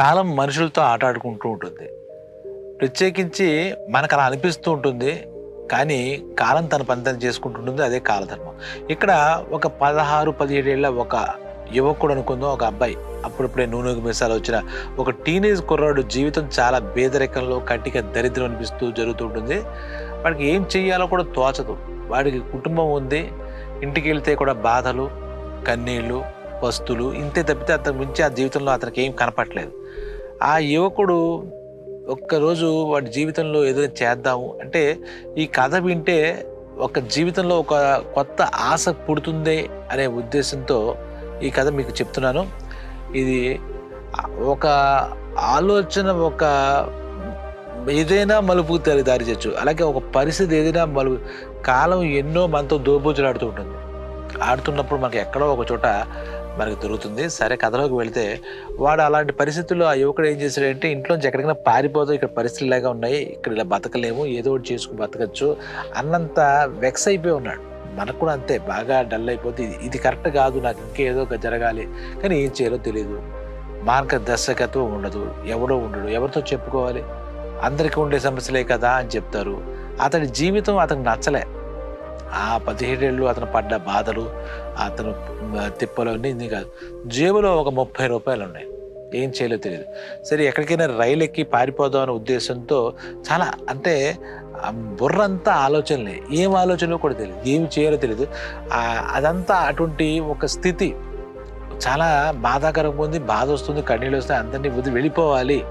కాలం మనుషులతో ఆటాడుకుంటూ ఉంటుంది. ప్రత్యేకించి మనకు అలా అనిపిస్తూ ఉంటుంది. కానీ కాలం తన పని చేసుకుంటుంటుంది. అదే కాలధర్మం. ఇక్కడ ఒక పదహారు పదిహేడేళ్ళ ఒక యువకుడు అనుకుందాం ఒక అబ్బాయి. అప్పుడప్పుడే నూనెకు మిసాలు వచ్చిన ఒక టీనేజ్ కుర్రాడు జీవితం చాలా పేదరికంలో కట్టిక దరిద్రం అనిపిస్తూ జరుగుతూ ఉంటుంది. వాడికి ఏం చెయ్యాలో కూడా తోచదు. వాడికి కుటుంబం ఉంది. ఇంటికి వెళ్తే కూడా బాధలు కన్నీళ్ళు వస్తువులు ఇంతే తప్పితే అతనికి మించి ఆ జీవితంలో అతనికి ఏం కనపట్లేదు ఆ యువకుడు ఒక్కరోజు వాడి జీవితంలో ఏదైనా చేద్దాము అంటే ఈ కథ వింటే ఒక జీవితంలో ఒక కొత్త ఆశ పుడుతుంది అనే ఉద్దేశంతో ఈ కథ మీకు చెప్తున్నాను. ఇది ఒక ఆలోచన ఒక ఏదైనా మలుపు తెలి దారి చేయొచ్చు అలాగే ఒక పరిస్థితి ఏదైనా మలుపు కాలం ఎన్నో మనతో దోబోజులు ఆడుతూ ఉంటుంది. ఆడుతున్నప్పుడు మనకి ఎక్కడో ఒక చోట మనకి దొరుకుతుంది. సరే కథలోకి వెళితే వాడు అలాంటి పరిస్థితుల్లో ఆ యువకుడు ఏం చేశాడంటే ఇంట్లోంచి ఎక్కడికైనా పారిపోతాం ఇక్కడ పరిస్థితులు ఇలాగా ఉన్నాయి. ఇక్కడ ఇలా బతకలేము ఏదో ఒకటి చేసుకుని బతకచ్చు అన్నంత వెక్స్ అయిపోయి ఉన్నాడు. మనకు కూడా అంతే బాగా డల్ అయిపోతే ఇది- ఇది కరెక్ట్ కాదు నాకు ఇంకేదో ఒక జరగాలి. కానీ ఏం చేయాలో తెలియదు మార్గదర్శకత్వం ఉండదు. ఎవడో ఉండడు. ఎవరితో చెప్పుకోవాలి? అందరికీ ఉండే సమస్యలే కదా అని చెప్తారు. అతడి జీవితం అతనికి నచ్చలే. ఆ పదిహేడేళ్ళు అతను పడ్డ బాధలు అతను తిప్పలన్నీ ఇది కాదు. జేబులో ఒక ముప్పై రూపాయలు ఉన్నాయి. ఏం చేయాలో తెలియదు. సరే ఎక్కడికైనా రైలు ఎక్కి పారిపోదాం అనే ఉద్దేశంతో చాలా అంటే బుర్రంతా ఆలోచనలే. ఏం ఆలోచనలో కూడా తెలియదు. ఏమి చేయాలో తెలియదు. అదంతా అటువంటి ఒక స్థితి. చాలా బాధాకరంగా ఉంది బాధ వస్తుంది కన్నీళ్ళు వస్తాయి అందరినీ వదిలి వెళ్ళిపోవాలి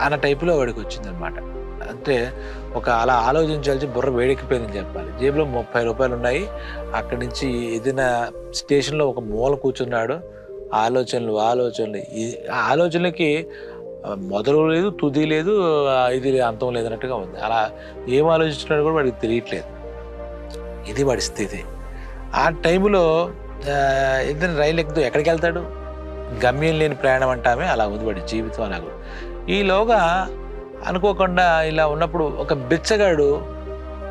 అన్న టైపులో వాడికి వచ్చిందనమాట అంటే ఒక అలా ఆలోచించాల్సి బుర్ర వేడెక్కిపోయిందని చెప్పాలి. జేబులో ముప్పై రూపాయలు ఉన్నాయి. అక్కడి నుంచి ఏదైనా స్టేషన్లో ఒక మూల కూర్చున్నాడు. ఆలోచనలు ఆలోచనలు. ఈ- ఆ ఆలోచనలకి మొదలు లేదు తుది లేదు ఇది లేదు, అంతం లేదన్నట్టుగా ఉంది. అలా ఏం ఆలోచిస్తున్నాడో కూడా వాడికి తెలియట్లేదు. ఇది వాడి స్థితి. ఆ టైంలో ఇద్దరు రైలు ఎక్కుతూ ఎక్కడికి వెళ్తాడు? గమ్యం లేని ప్రయాణం అంటామే అలా ఉంది వాడి జీవితం అలాగ. ఈలోగా అనుకోకుండా ఇలా ఉన్నప్పుడు ఒక బిచ్చగాడు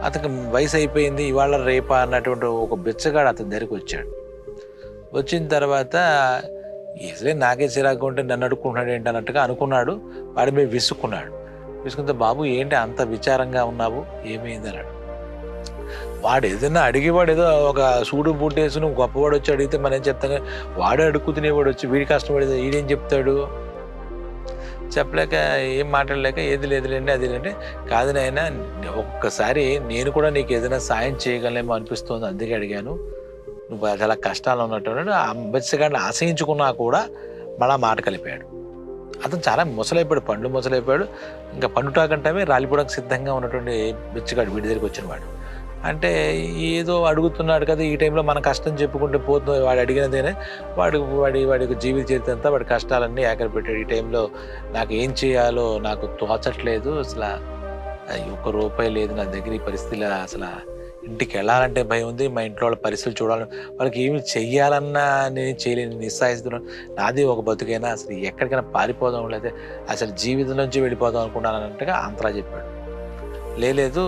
అతనికి వయసు అయిపోయింది ఇవాళ రేపా అన్నటువంటి ఒక బిచ్చగాడు అతని దగ్గరికి వచ్చాడు. వచ్చిన తర్వాత ఏసలే నాకే చిరాకు ఉంటే నన్ను అడుక్కుంటున్నాడు ఏంటి? అన్నట్టుగా అనుకున్నాడు. వాడి మీద విసుక్కున్నాడు. విసుకుంటే బాబు ఏంటి అంత విచారంగా ఉన్నావు? ఏమైంది? అన్నాడు. వాడు ఏదైనా అడిగేవాడు ఏదో ఒక సూడు బూట్ గొప్పవాడు వచ్చి అడిగితే మనం ఏం చెప్తాం వాడే అడుక్కు తినేవాడు వచ్చి వీడి కష్టపడితే ఈడేం చెప్తాడు? చెప్పలేక ఏం మాట్లాడలేక ఏది లేదులేండి అది లేండి కాదు నాయన ఒక్కసారి నేను కూడా నీకు ఏదైనా సాయం చేయగలనేమో అనిపిస్తుంది అందుకే అడిగాను. నువ్వు చాలా కష్టాలు ఉన్నట్టు అన్నాడు. ఆ ఆశయించుకున్నా కూడా మళ్ళా మాట కలిపాడు. అతను చాలా ముసలైపోయాడు పండు ముసలైపోయాడు. ఇంకా పండుటాకంటే రాలిపోవడానికి సిద్ధంగా ఉన్నటువంటి బిచ్చగాడు వీడి దగ్గరికి వచ్చిన వాడు. అంటే ఏదో అడుగుతున్నాడు కదా ఈ టైంలో మన కష్టం చెప్పుకుంటే పోతుంది వాడు అడిగినదేనే వాడు వాడి వాడి జీవిత చరిత్ర అంతా వాడి కష్టాలన్నీ ఏకర పెట్టాడు. ఈ టైంలో నాకు ఏం చేయాలో నాకు తోచట్లేదు అసలు ఒక్క రూపాయి లేదు నా దగ్గర ఈ పరిస్థితిలో అసలు ఇంటికి వెళ్ళాలంటే భయం ఉంది మా ఇంట్లో వాళ్ళ పరిస్థితులు చూడాలని వాళ్ళకి ఏమి చెయ్యాలన్నా నేను చేయలేని నిస్సాయిస్తున్నాను నాది ఒక బతుకైనా అసలు ఎక్కడికైనా పారిపోదాం లేదా అసలు జీవితం నుంచి వెళ్ళిపోదాం అనుకున్నానంటగా అంతరా అంతలా చెప్పాడు. లేదు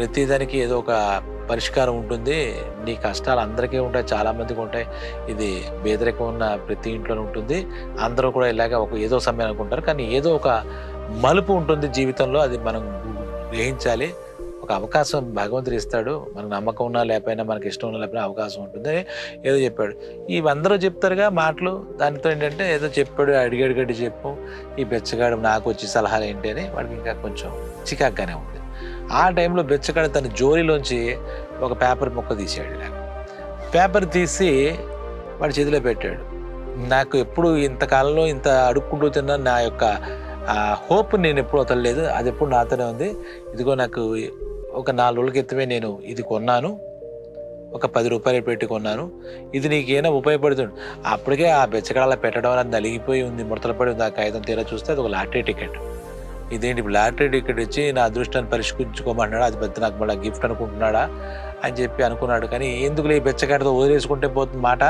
ప్రతిదానికి ఏదో ఒక పరిష్కారం ఉంటుంది. నీ కష్టాలు అందరికీ ఉంటాయి చాలా మందికి ఉంటాయి. ఇది పేదరికం ఉన్న ప్రతి ఇంట్లోనే ఉంటుంది. అందరూ కూడా ఇలాగ ఒక ఏదో సమయం అనుకుంటారు. కానీ ఏదో ఒక మలుపు ఉంటుంది జీవితంలో అది మనం గ్రహించాలి. ఒక అవకాశం భగవంతుడు ఇస్తాడు. మనకు నమ్మకం ఉన్నా లేకపోయినా మనకి ఇష్టం ఉన్నా లేకపోయినా అవకాశం ఉంటుంది. ఏదో చెప్పాడు. ఇవి అందరూ చెప్తారుగా మాటలు. దానితో ఏంటంటే ఏదో చెప్పాడు అడిగడిగడి చెప్పు. ఈ బెచ్చగాడు నాకు వచ్చి సలహాలు ఏంటి అని వాడికి ఇంకా కొంచెం చికాగ్గానే ఉంది. ఆ టైంలో బెచ్చగాడు తన జోలిలోంచి ఒక పేపర్ ముక్క తీసాడు ఇలా పేపర్ తీసి వాడి చేతిలో పెట్టాడు. నాకు ఎప్పుడు ఇంతకాలంలో ఇంత అడుక్కుంటూ తిన్న నా యొక్క హోప్ నేను ఎప్పుడు వదలలేదు. అది ఎప్పుడు నాతోనే ఉంది. ఇదిగో నాకు ఒక నాలుగు రోజుల క్రితమే నేను ఇది కొన్నాను. ఒక పది రూపాయలు పెట్టి కొన్నాను. ఇది నీకేమైనా ఉపయోగపడుతుంది? అప్పటికే ఆ బెచ్చగడాల పెట్టడం వల్ల నలిగిపోయి ఉంది ముడతలు పడి ఉంది. ఆ కాగితం తీరా చూస్తే అది ఒక లాటరీ టికెట్. ఇదేంటి లాటరీ టికెట్ ఇచ్చి నా అదృష్టాన్ని పరిష్కరించుకోమన్నాడు అది పెద్ద నాకు మళ్ళీ గిఫ్ట్ అనుకుంటున్నాడా? అని చెప్పి అనుకున్నాడు. కానీ ఎందుకు ఈ బెచ్చగాడితో వదిలేసుకుంటే పోతుంది మాట?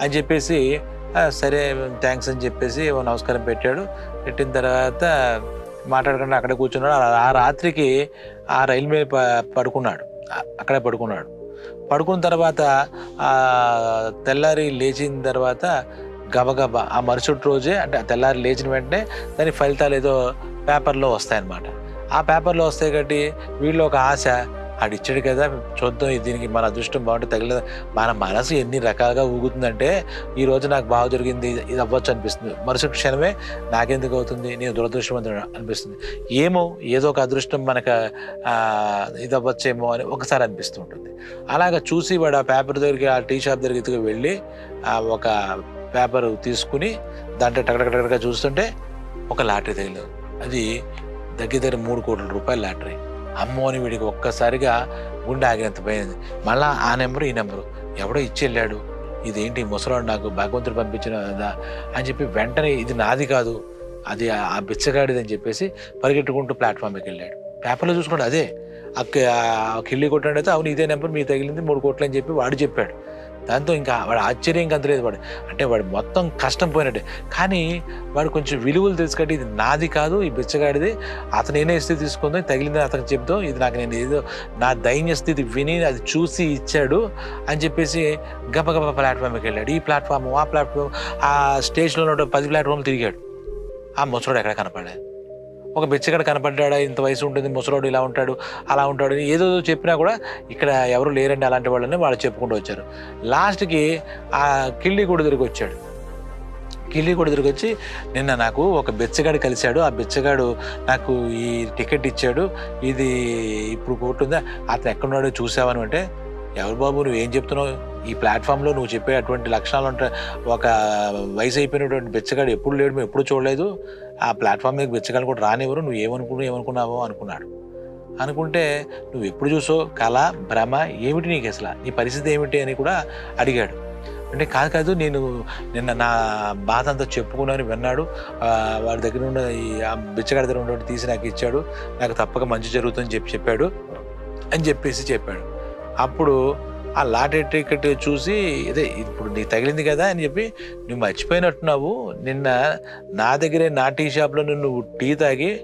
అని చెప్పేసి సరే థ్యాంక్స్ అని చెప్పేసి నమస్కారం పెట్టాడు. పెట్టిన తర్వాత మాట్లాడకుండా అక్కడే కూర్చున్నాడు. ఆ- రాత్రికి ఆ రైలు మీద పడుకున్నాడు. అక్కడే పడుకున్నాడు. పడుకున్న తర్వాత తెల్లారి లేచిన తర్వాత గబగబా ఆ మరుసటి రోజే అంటే ఆ తెల్లారి లేచిన వెంటనే దాని ఫలితాలు ఏదో పేపర్లో వస్తాయన్నమాట. ఆ పేపర్లో వస్తాయి కాబట్టి వీళ్ళు ఒక ఆశ ఆడిచ్చాడు కదా చూద్దాం దీనికి మన అదృష్టం బాగుంటే తగిలేదు? మన మనసు ఎన్ని రకాలుగా ఊగుతుందంటే ఈ రోజు నాకు బాగా జరిగింది ఇది- ఇది అవ్వచ్చు అనిపిస్తుంది. మరుసటి క్షణమే నాకెందుకు అవుతుంది నేను దురదృష్టవంతుడు అనిపిస్తుంది. ఏమో ఏదో ఒక అదృష్టం మనకు ఇది అవ్వచ్చేమో అని ఒకసారి అనిపిస్తూ ఉంటుంది. అలాగ చూసి వాడు ఆ పేపర్ దగ్గరికి ఆ టీ షాప్ దగ్గరికి వెళ్ళి ఒక పేపర్ తీసుకుని దాంట్లో టకటకటగా చూస్తుంటే ఒక లాటరీ తగిలేదు. అది దగ్గర దగ్గర మూడు కోట్ల రూపాయల లాటరీ. అమ్మో అని వీడికి ఒక్కసారిగా గుండె ఆగినంత పోయింది. మళ్ళీ ఆ నెంబరు ఈ నెంబరు. ఎవడో ఇచ్చి వెళ్ళాడు. ఇదేంటి ముసలాడు నాకు భగవంతుడు పంపించిన కదా అని చెప్పి వెంటనే ఇది నాది కాదు అది ఆ- బిచ్చగాడిది అని చెప్పేసి పరిగెట్టుకుంటూ ప్లాట్ఫామ్కి వెళ్ళాడు. పేపర్లో చూసుకుంటే అదే. ఆ కిళ్ళి ఆ అయితే అవును ఇదే నెంబర్ మీకు తగిలింది మూడు కోట్లు అని చెప్పి వాడు చెప్పాడు. దాంతో ఇంకా వాడు ఆశ్చర్యం కంతలేదు వాడు. అంటే వాడు మొత్తం కష్టం పోయినట్టే. కానీ వాడు కొంచెం విలువలు తెలుసుకుంటే ఇది నాది కాదు ఈ బిచ్చగాడిది. అతను ఏనే స్థితి తీసుకుందో తగిలింది అతనికి చెప్తాం ఇది నాకు నేను ఏదో నా దైన్య స్థితి విని అది చూసి ఇచ్చాడు అని చెప్పేసి గబగబ ప్లాట్ఫామ్కి వెళ్ళాడు. ఈ ప్లాట్ఫామ్ ఆ ప్లాట్ఫామ్ ఆ స్టేషన్లో ఉన్న పది ప్లాట్ఫామ్ తిరిగాడు. ఆ ముసడు ఎక్కడ కనపడలేదు. ఒక బెచ్చగడ కనపడ్డాడా ఇంత వయసు ఉంటుంది ముసలోడు ఇలా ఉంటాడు అలా ఉంటాడు అని ఏదో చెప్పినా కూడా ఇక్కడ ఎవరు లేరండి అలాంటి వాళ్ళని వాళ్ళు చెప్పుకుంటూ వచ్చారు. లాస్ట్కి ఆ కిళ్ళి కూడా తిరిగి వచ్చాడు. కిళ్ళి కూడా తిరిగి వచ్చి నిన్న నాకు ఒక బిచ్చగాడు కలిశాడు ఆ బిచ్చగాడు నాకు ఈ టికెట్ ఇచ్చాడు ఇది ఇప్పుడు పోతుందా ఉందా అతను ఎక్కడున్నాడో చూసావని అంటే ఎవరు బాబు నువ్వు ఏం చెప్తున్నావు? ఈ ప్లాట్ఫామ్లో నువ్వు చెప్పే అటువంటి లక్షణాలు ఉంటాయి ఒక వయసు అయిపోయినటువంటి బిచ్చగాడు ఎప్పుడు లేడు మేము ఎప్పుడు చూడలేదు. ఆ ప్లాట్ఫామ్ మీద బెచ్చగాడు కూడా రానివ్వరు. నువ్వు ఏమనుకున్నావు ఏమనుకున్నావో అనుకున్నాడు. అనుకుంటే నువ్వు ఎప్పుడు చూసో కళ భ్రమ ఏమిటి నీకు అసలు? నీ పరిస్థితి ఏమిటి అని కూడా అడిగాడు. అంటే కాదు కాదు నేను నిన్న నా బాధ అంతా చెప్పుకున్నాను విన్నాడు. వాడి దగ్గర ఉన్న ఈ ఆ బిచ్చగాడి దగ్గర ఉన్నటువంటి తీసి నాకు ఇచ్చాడు. నాకు తప్పక మంచి జరుగుతుందని చెప్పి చెప్పాడు అని చెప్పేసి చెప్పాడు. అప్పుడు ఆ లాటరీ టికెట్ చూసి ఇదే ఇప్పుడు నీకు తగిలింది కదా అని చెప్పి నువ్వు మర్చిపోయినట్టున్నావు నిన్న నా దగ్గరే నా టీ షాప్లో నువ్వు టీ తాగి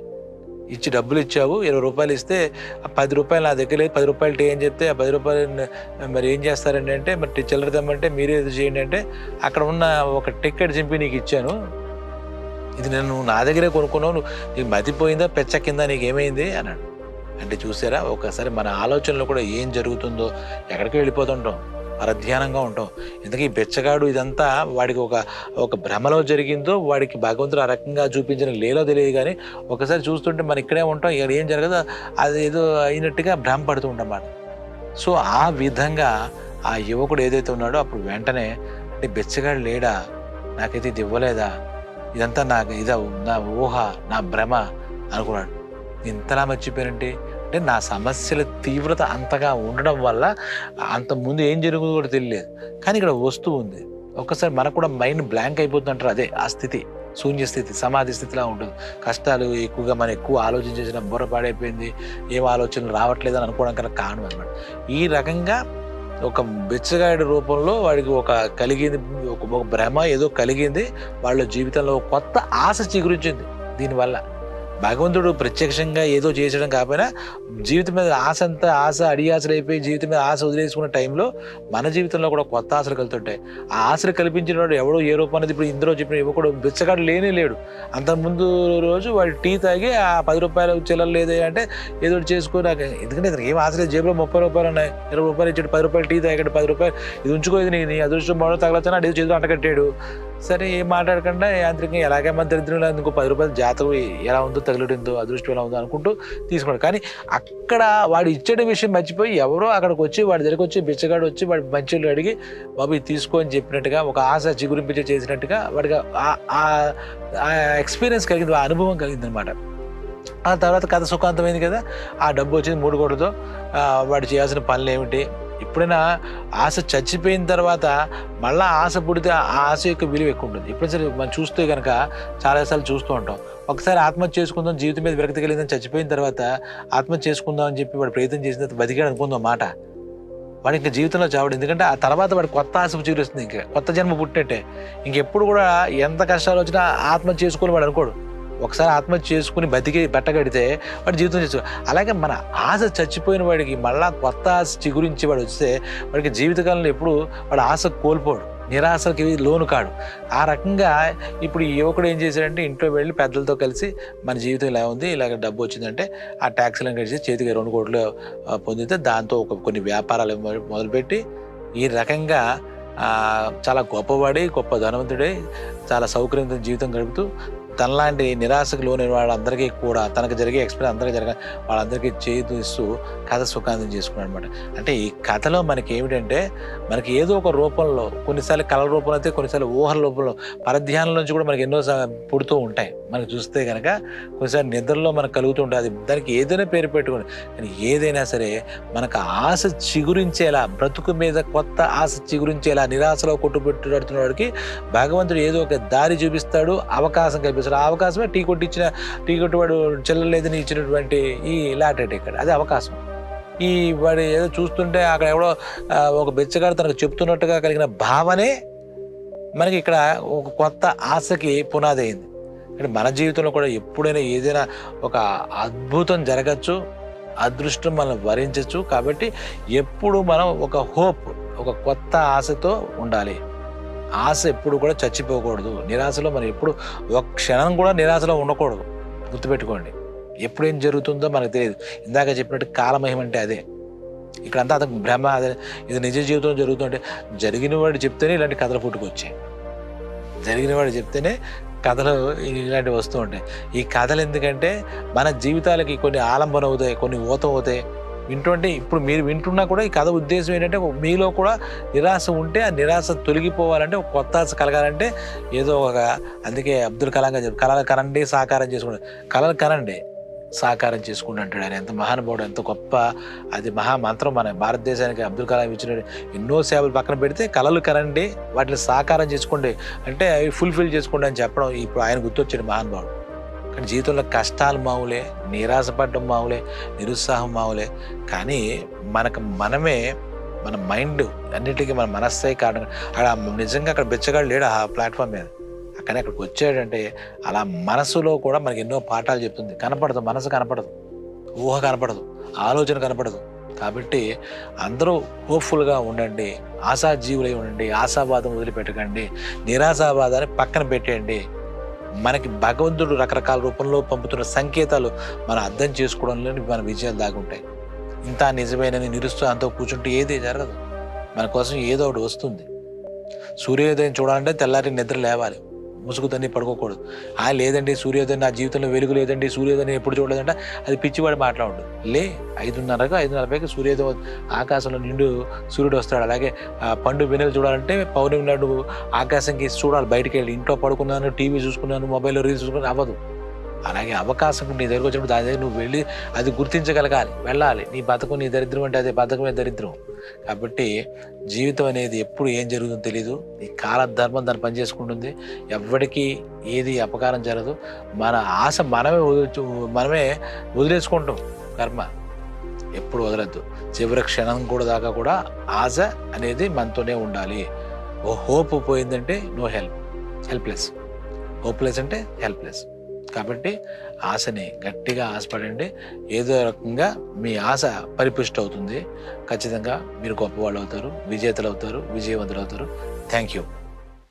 ఇచ్చి డబ్బులు ఇచ్చావు. ఇరవై రూపాయలు ఇస్తే ఆ పది రూపాయలు నా దగ్గర లేదు. పది రూపాయలు టీ అని చెప్తే ఆ పది రూపాయలు మరి ఏం చేస్తారండి అంటే మరి టీ చిల్లర తెమ్మంటే మీరే చేయండి అంటే అక్కడ ఉన్న ఒక టికెట్ చింపి నీకు ఇచ్చాను. ఇది నేను నా దగ్గరే కొనుక్కున్నావు. నువ్వు నీకు మతిపోయిందా పెచ్చకిందా నీకు ఏమైంది అన్నాడు. అంటే చూసారా? ఒకసారి మన ఆలోచనలో కూడా ఏం జరుగుతుందో ఎక్కడికి వెళ్ళిపోతుంటాం పరధ్యానంగా ఉంటాం. ఎందుకంటే ఈ బెచ్చగాడు ఇదంతా వాడికి ఒక ఒక భ్రమలో జరిగిందో వాడికి భగవంతుడు ఆ రకంగా చూపించిన లేలో తెలియదు కానీ ఒకసారి చూస్తుంటే మనం ఇక్కడే ఉంటాం ఇక్కడ ఏం జరగదో అది ఏదో అయినట్టుగా భ్రమ పడుతూ ఉంటాం సో ఆ విధంగా ఆ యువకుడు ఏదైతే ఉన్నాడో అప్పుడు వెంటనే అంటే బెచ్చగాడు లేడా? నాకైతే ఇది ఇవ్వలేదా? ఇదంతా నాకు ఇదా నా ఊహ నా భ్రమ అనుకున్నాడు. ఇంతలా మర్చిపోయానంటే? అంటే నా సమస్యల తీవ్రత అంతగా ఉండడం వల్ల అంత ముందు ఏం జరుగుతుందో కూడా తెలియలేదు. కానీ ఇక్కడ వస్తువు ఉంది. ఒక్కసారి మనకు కూడా మైండ్ బ్లాంక్ అయిపోతుంది అంటారు. అదే ఆ స్థితి శూన్య స్థితి సమాధి స్థితిలా ఉంటుంది. కష్టాలు ఎక్కువగా మనం ఎక్కువ ఆలోచించేసిన బుర్ర పాడైపోయింది. ఏం ఆలోచనలు రావట్లేదు అని అనుకోవడం కన్నా కారణం అనమాట ఈ రకంగా ఒక బిచ్చగాడి రూపంలో వాడికి ఒక కలిగింది ఒక ఒక భ్రమ ఏదో కలిగింది. వాళ్ళ జీవితంలో ఒక కొత్త ఆశ చిగురించింది దీనివల్ల. భగవంతుడు ప్రత్యక్షంగా ఏదో చేసడం కాకపోయినా జీవితం మీద ఆశ అంతా ఆశ అడియాసలు అయిపోయి జీవితం మీద ఆశ వదిలేసుకున్న టైంలో మన జీవితంలో కూడా కొత్త ఆశలు కలుతుంటాయి. ఆ ఆశలు కల్పించిన వాడు ఎవడో ఏ రూపాయలు ఇప్పుడు ఇందులో చెప్పిన ఇవ్వకూడదు. బిచ్చగాడు లేనే లేడు. అంతకుముందు రోజు వాడు టీ తాగి ఆ పది రూపాయలు చిల్లర లేదు అంటే ఏదో చేసుకుని చేసుకో నాకు. ఎందుకంటే ఇతనికి ఏం ఆశలేదు జేబులో ముప్పై రూపాయలు ఉన్నాయి. ఇరవై రూపాయలు ఇచ్చాడు పది రూపాయలు టీ తాగాడు పది రూపాయలు. ఇది ఉంచుకో ఇది నీ అదృష్టం బాగా తగలొచ్చాను అది చేతులు అంటకట్టాడు సరే ఏం మాట్లాడకుండా యాంత్రికంగా ఎలాగే మన దరిద్రంలో లేదు ఇంకో పది రూపాయలు జాతకం ఎలా ఉందో తగిలిందో అదృష్టం ఎలా ఉందో అనుకుంటూ తీసుకున్నాడు కానీ అక్కడ వాడు ఇచ్చే విషయం మర్చిపోయి ఎవరో అక్కడికి వచ్చి వాడి దగ్గరికి వచ్చి బిచ్చగాడు వచ్చి వాడి మంచిలు అడిగి బాబు ఇది తీసుకో అని చెప్పినట్టుగా ఒక ఆశ చిగురింపించే చేసినట్టుగా వాడికి ఆ- ఎక్స్పీరియన్స్ కలిగింది ఆ అనుభవం కలిగింది అనమాట ఆ తర్వాత కథ సుఖాంతమైంది కదా ఆ డబ్బు వచ్చింది మూడు కోట్లతో వాడు చేయాల్సిన పనులు ఏమిటి ఎప్పుడైనా ఆశ చచ్చిపోయిన తర్వాత మళ్ళీ ఆశ పుడితే ఆ ఆశ యొక్క విలువ ఎక్కువ ఉంటుంది. ఎప్పుడైనా సరే మనం చూస్తే కనుక చాలాసార్లు చూస్తూ ఉంటాం. ఒకసారి ఆత్మహత్య చేసుకుందాం జీవితం మీద విరక్తి కలిగిందని చచ్చిపోయిన తర్వాత ఆత్మహత్య చేసుకుందాం అని చెప్పి వాడు ప్రయత్నం చేసిన తర్వాత బతికాడు అనుకుందాం మాట. వాడు ఇంకా జీవితంలో చావడు. ఎందుకంటే ఆ తర్వాత వాడు కొత్త ఆశ చిగురిస్తుంది ఇంకా. కొత్త జన్మ పుట్టినట్టే. ఇంకెప్పుడు కూడా ఎంత కష్టాలు వచ్చినా ఆత్మహత్య చేసుకోవాలి వాడు అనుకోడు. ఒకసారి ఆత్మహత్య చేసుకుని బతికి బట్టగడితే వాడి జీవితం చేసుకో అలాగే మన ఆశ చచ్చిపోయిన వాడికి మళ్ళా కొత్త ఆశ చిగురించి వాడు వస్తే వాడికి జీవితకాలంలో ఎప్పుడు వాడు ఆశ కోల్పోడు. నిరాశకి లోను కాడు. ఆ రకంగా ఇప్పుడు ఈ యువకుడు ఏం చేశాడంటే ఇంట్లో వెళ్ళి పెద్దలతో కలిసి మన జీవితం ఇలా ఉంది ఇలాగ డబ్బు వచ్చిందంటే ఆ ట్యాక్సీలను కలిసి చేతికి రెండు కోట్లు పొందితే దాంతో ఒక కొన్ని వ్యాపారాలు మొదలుపెట్టి ఈ రకంగా చాలా గొప్పవాడి గొప్ప ధనవంతుడే చాలా సౌకర్యంతో జీవితం గడుపుతూ తనలాంటి నిరాశకు లోని వాళ్ళందరికీ కూడా తనకు జరిగే ఎక్స్పీరియన్స్ అందరికీ జరగ వాళ్ళందరికీ చేతు ఇస్తూ కథ సుఖాంతం చేసుకున్నాడు అనమాట అంటే ఈ కథలో మనకి ఏమిటంటే మనకి ఏదో ఒక రూపంలో కొన్నిసార్లు కళ రూపంలో అయితే కొన్నిసార్లు ఊహల రూపంలో పరధ్యానం నుంచి కూడా మనకి ఎన్నో పుడుతూ ఉంటాయి. మనకు చూస్తే కనుక కొన్నిసార్లు నిద్రలో మనకు కలుగుతూ ఉంటుంది అది దానికి ఏదైనా పేరు పెట్టుకుని కానీ ఏదైనా సరే మనకు ఆశ చిగురించేలా బ్రతుకు మీద కొత్త ఆశ చిగురించేలా నిరాశలో కొట్టుబెట్టుడుతున్న వాడికి భగవంతుడు ఏదో ఒక దారి చూపిస్తాడు అవకాశం కల్పిస్తాడు. ఆ అవకాశమే టీ కొట్టించిన టీ కొట్టివాడు చెల్లలేదని ఇచ్చినటువంటి ఈ లాటెట్ ఇక్కడ అది అవకాశం. ఈ వాడు ఏదో చూస్తుంటే అక్కడ ఎవడో ఒక బెచ్చగాడు తనకు చెప్తున్నట్టుగా కలిగిన భావనే మనకి ఇక్కడ ఒక కొత్త ఆశకి పునాది అయింది అంటే మన జీవితంలో కూడా ఎప్పుడైనా ఏదైనా ఒక అద్భుతం జరగచ్చు అదృష్టం మనం వరించచ్చు కాబట్టి ఎప్పుడు మనం ఒక హోప్ ఒక కొత్త ఆశతో ఉండాలి. ఆశ ఎప్పుడు కూడా చచ్చిపోకూడదు. నిరాశలో మనం ఎప్పుడు ఒక క్షణం కూడా నిరాశలో ఉండకూడదు. గుర్తుపెట్టుకోండి. ఎప్పుడు ఏం జరుగుతుందో మనకు తెలియదు. ఇందాక చెప్పినట్టు కాలమహిమ అంటే అదే. ఇక్కడంతా అతను భ్రమ అదే. ఇది నిజ జీవితంలో జరుగుతుంటే జరిగిన వాడు చెప్తేనే ఇలాంటి కథలు పుట్టుకొచ్చాయి. జరిగిన వాడు చెప్తేనే కథలు ఇలాంటివి వస్తూ ఉంటాయి. ఈ కథలు ఎందుకంటే మన జీవితాలకి కొన్ని ఆలంబన అవుతాయి కొన్ని ఊతం అవుతాయి. వింటుంటే ఇప్పుడు మీరు వింటున్నా కూడా ఈ కథ ఉద్దేశం ఏంటంటే మీలో కూడా నిరాశ ఉంటే ఆ నిరాశ తొలగిపోవాలంటే ఒక కొత్త ఆశ కలగాలంటే ఏదో ఒక అందుకే అబ్దుల్ కలాం గారు కళలు కనండి సాకారం చేసుకోండి. కళలు కనండి సాకారం చేసుకుంటూ అంటాడు ఆయన. ఎంత మహానుభావుడు ఎంత గొప్ప అది మహామంత్రం మన భారతదేశానికి అబ్దుల్ కలాం ఇచ్చిన ఎన్నో సేవలు పక్కన పెడితే కళలు కనండి వాటిని సాకారం చేసుకోండి అంటే అవి ఫుల్ఫిల్ చేసుకోండి అని చెప్పడం ఇప్పుడు ఆయన గుర్తొచ్చాడు మహానుభావుడు. కానీ జీవితంలో కష్టాలు మావులే నిరాశపడడం మావులే నిరుత్సాహం మావులే. కానీ మనకు మనమే మన మైండ్ అన్నిటికీ మన మనస్సే కారణం. అక్కడ నిజంగా అక్కడ బెచ్చగాడు లేడు ఆ ప్లాట్ఫామ్ మీద. కానీ అక్కడికి వచ్చాడంటే అలా మనసులో కూడా మనకి ఎన్నో పాఠాలు చెప్తుంది. కనపడదు మనసు కనపడదు ఊహ కనపడదు ఆలోచన కనపడదు. కాబట్టి అందరూ హోప్ఫుల్గా ఉండండి ఆశాజీవులై ఉండండి ఆశావాదం వదిలిపెట్టకండి నిరాశావాదాన్ని పక్కన పెట్టేయండి. మనకి భగవంతుడు రకరకాల రూపంలో పంపుతున్న సంకేతాలు మనం అర్థం చేసుకోవడంలో మన విజయాలు దాగుంటాయి. ఇంత నిజమేనని అంతా కూర్చుంటే ఏది జరగదు. మన కోసం ఏదో ఒకటి వస్తుంది. సూర్యోదయం చూడాలంటే తెల్లారి నిద్ర లేవాలి. ముసుగుతన్ని పడుకోకూడదు. ఆ లేదండి సూర్యోదయం నా జీవితంలో వెలుగు లేదండి సూర్యోదయం ఎప్పుడు చూడలేదంట. అది పిచ్చివాడు మాట్లాడు లే ఐదున్నరకు ఐదు నలభైకి సూర్యోదయం ఆకాశంలో నిండు సూర్యుడు వస్తాడు. అలాగే ఆ పండు వెన్నెలు చూడాలంటే పౌర్ణమి నాడు ఆకాశంకి చూడాలి. బయటికి వెళ్ళి ఇంట్లో పడుకున్నాను టీవీ చూసుకున్నాను మొబైల్లో రీల్స్ చూసుకుని అవ్వదు. అలాగే అవకాశం నీ దగ్గరకు వచ్చినప్పుడు దాని దగ్గర నువ్వు వెళ్ళి అది గుర్తించగలగాలి వెళ్ళాలి. నీ బతకం నీ దరిద్రం అంటే అదే బతకమే దరిద్రం. కాబట్టి జీవితం అనేది ఎప్పుడు ఏం జరుగుతుందో తెలియదు ఈ కాలధర్మం దాన్ని పనిచేసుకుంటుంది. ఎవ్వడికి ఏది అపకారం జరగదు. మన ఆశ మనమే మనమే వదిలేసుకుంటాం కర్మ. ఎప్పుడు వదలద్దు. చివరి క్షణం కూడా దాకా కూడా ఆశ అనేది మనతోనే ఉండాలి. ఓ హోప్ పోయిందంటే నో హెల్ప్. హెల్ప్లెస్. హోప్లెస్ అంటే హెల్ప్లెస్. కాబట్టి ఆశని గట్టిగా ఆశపడండి. ఏదో రకంగా మీ ఆశ పరిపుష్టి అవుతుంది ఖచ్చితంగా మీరు గొప్పవాళ్ళు అవుతారు విజేతలు అవుతారు విజయవంతులు అవుతారు థ్యాంక్ యూ